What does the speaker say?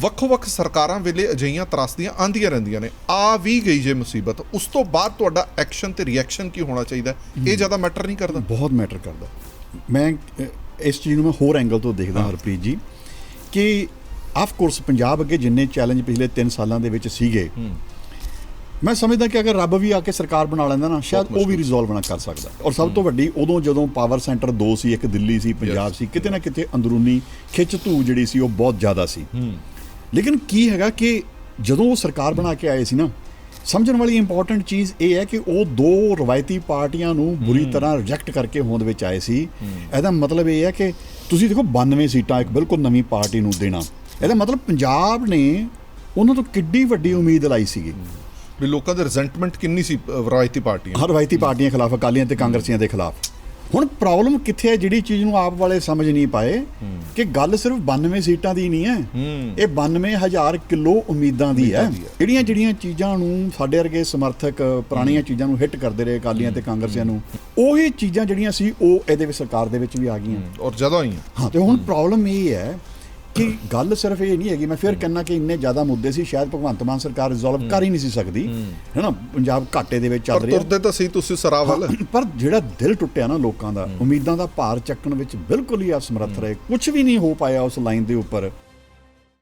ਵੱਖੋ-ਵੱਖ ਸਰਕਾਰਾਂ ਵੇਲੇ ਅਜਿਹੀਆਂ ਤਰਾਸਦੀਆਂ ਆਂਦੀਆਂ ਰਹਿੰਦੀਆਂ ਨੇ। ਆ ਵੀ ਗਈ ਜੇ ਮੁਸੀਬਤ ਉਸ ਤੋਂ ਬਾਅਦ ਤੁਹਾਡਾ ਐਕਸ਼ਨ ਤੇ ਰਿਐਕਸ਼ਨ ਕੀ ਹੋਣਾ ਚਾਹੀਦਾ? ਇਹ ਜ਼ਿਆਦਾ ਮੈਟਰ ਨਹੀਂ ਕਰਦਾ? ਬਹੁਤ ਮੈਟਰ ਕਰਦਾ। ਮੈਂ ਇਸ ਚੀਜ਼ ਨੂੰ ਮੈਂ ਹੋਰ ਐਂਗਲ ਤੋਂ ਦੇਖਦਾ ਹਰਪ੍ਰੀਤ ਜੀ ਕਿ ਆਫ ਕੋਰਸ ਪੰਜਾਬ ਅੱਗੇ ਜਿੰਨੇ ਚੈਲੰਜ ਪਿਛਲੇ 3 ਸਾਲਾਂ ਦੇ ਵਿੱਚ ਸੀਗੇ ਮੈਂ ਸਮਝਦਾ ਕਿ ਅਗਰ ਰੱਬ ਵੀ ਆ ਕੇ ਸਰਕਾਰ ਬਣਾ ਲੈਂਦਾ ਨਾ ਸ਼ਾਇਦ ਉਹ ਵੀ ਰਿਜ਼ੋਲਵ ਨਾ ਕਰ ਸਕਦਾ। ਔਰ ਸਭ ਤੋਂ ਵੱਡੀ ਉਦੋਂ ਜਦੋਂ ਪਾਵਰ ਸੈਂਟਰ ਦੋ ਸੀ ਇੱਕ ਦਿੱਲੀ ਸੀ ਪੰਜਾਬ. ਸੀ ਕਿਤੇ ਨਾ ਕਿਤੇ ਅੰਦਰੂਨੀ ਖਿੱਚ ਧੂ ਜਿਹੜੀ ਸੀ ਉਹ ਬਹੁਤ ਜ਼ਿਆਦਾ ਸੀ। ਲੇਕਿਨ ਕੀ ਹੈਗਾ ਕਿ ਜਦੋਂ ਉਹ ਸਰਕਾਰ ਬਣਾ ਕੇ ਆਏ ਸੀ ਨਾ ਸਮਝਣ ਵਾਲੀ ਇੰਪੋਰਟੈਂਟ ਚੀਜ਼ ਇਹ ਹੈ ਕਿ ਉਹ ਦੋ ਰਵਾਇਤੀ ਪਾਰਟੀਆਂ ਨੂੰ ਬੁਰੀ ਤਰ੍ਹਾਂ ਰਿਜੈਕਟ ਕਰਕੇ ਹੋਂਦ ਵਿੱਚ ਆਏ ਸੀ। ਇਹਦਾ ਮਤਲਬ ਇਹ ਹੈ ਕਿ ਤੁਸੀਂ ਦੇਖੋ 92 ਸੀਟਾਂ ਇੱਕ ਬਿਲਕੁਲ ਨਵੀਂ ਪਾਰਟੀ ਨੂੰ ਦੇਣਾ। ਇਹਦਾ ਮਤਲਬ ਪੰਜਾਬ ਨੇ ਉਹਨਾਂ ਤੋਂ ਕਿੱਡੀ ਵੱਡੀ ਉਮੀਦ ਲਾਈ ਸੀਗੀ। ਵੀ ਲੋਕਾਂ ਦੇ ਰਿਜ਼ੈਂਟਮੈਂਟ ਕਿੰਨੀ ਸੀ ਰਵਾਇਤੀ ਪਾਰਟੀਆਂ? ਹਰ ਰਵਾਇਤੀ ਪਾਰਟੀਆਂ ਖਿਲਾਫ ਅਕਾਲੀਆਂ ਤੇ ਕਾਂਗਰਸੀਆਂ ਦੇ ਖਿਲਾਫ। ਹੁਣ ਪ੍ਰੋਬਲਮ ਕਿੱਥੇ ਹੈ ਜਿਹੜੀ ਚੀਜ਼ ਨੂੰ ਆਪ ਵਾਲੇ ਸਮਝ ਨਹੀਂ ਪਾਏ? ਕਿ ਗੱਲ ਸਿਰਫ 92 ਸੀਟਾਂ ਦੀ ਨਹੀਂ ਹੈ। ਇਹ 92000 ਕਿਲੋ ਉਮੀਦਾਂ ਦੀ ਹੈ। ਜਿਹੜੀਆਂ ਜਿਹੜੀਆਂ ਚੀਜ਼ਾਂ ਨੂੰ ਸਾਡੇ ਵਰਗੇ ਸਮਰਥਕ ਪੁਰਾਣੀਆਂ ਚੀਜ਼ਾਂ ਨੂੰ ਹਿੱਟ ਕਰਦੇ ਰਹੇ ਅਕਾਲੀਆਂ ਤੇ ਕਾਂਗਰਸੀਆਂ ਨੂੰ ਉਹੀ ਚੀਜ਼ਾਂ ਜਿਹੜੀਆਂ ਸੀ ਉਹ ਇਹਦੇ ਵਿੱਚ ਸਰਕਾਰ ਦੇ ਵਿੱਚ ਵੀ ਆ ਗਈਆਂ। ਔਰ ਜ਼ਿਆਦਾ ਆਈਆਂ। ਹਾਂ ਤੇ ਹੁਣ ਪ੍ਰੋਬਲਮ ਇਹ ਹੈ ਕਿ ਗੱਲ ਸਿਰਫ ਇਹ ਨਹੀਂ ਹੈਗੀ ਮੈਂ ਫਿਰ ਕਹਿੰਨਾ ਕਿ ਇੰਨੇ ਜ਼ਿਆਦਾ ਮੁੱਦੇ ਸੀ ਸ਼ਾਇਦ ਭਗਵੰਤ ਮਾਨ ਸਰਕਾਰ ਰਿਜ਼ੋਲਵ ਕਰ ਹੀ ਨਹੀਂ ਸੀ ਸਕਦੀ ਹੈਨਾ ਪੰਜਾਬ ਘਾਟੇ ਦੇ ਵਿੱਚ ਚੱਲ ਪਰ ਰਿਹਾ। ਤੁਰਦੇ ਤਾਂ ਸਹੀ ਤੁਸੀਂ ਸਰਾਹ ਵੱਲ ਪਰ ਜਿਹੜਾ ਦਿਲ ਟੁੱਟਿਆ ਨਾ ਲੋਕਾਂ ਦਾ ਉਮੀਦਾਂ ਦਾ ਭਾਰ ਚੱਕਣ ਵਿੱਚ ਬਿਲਕੁਲ ਹੀ ਅਸਮਰੱਥ ਰਹੇ ਕੁਝ ਵੀ ਨਹੀਂ ਹੋ ਪਾਇਆ ਉਸ ਲਾਈਨ ਦੇ ਉੱਪਰ।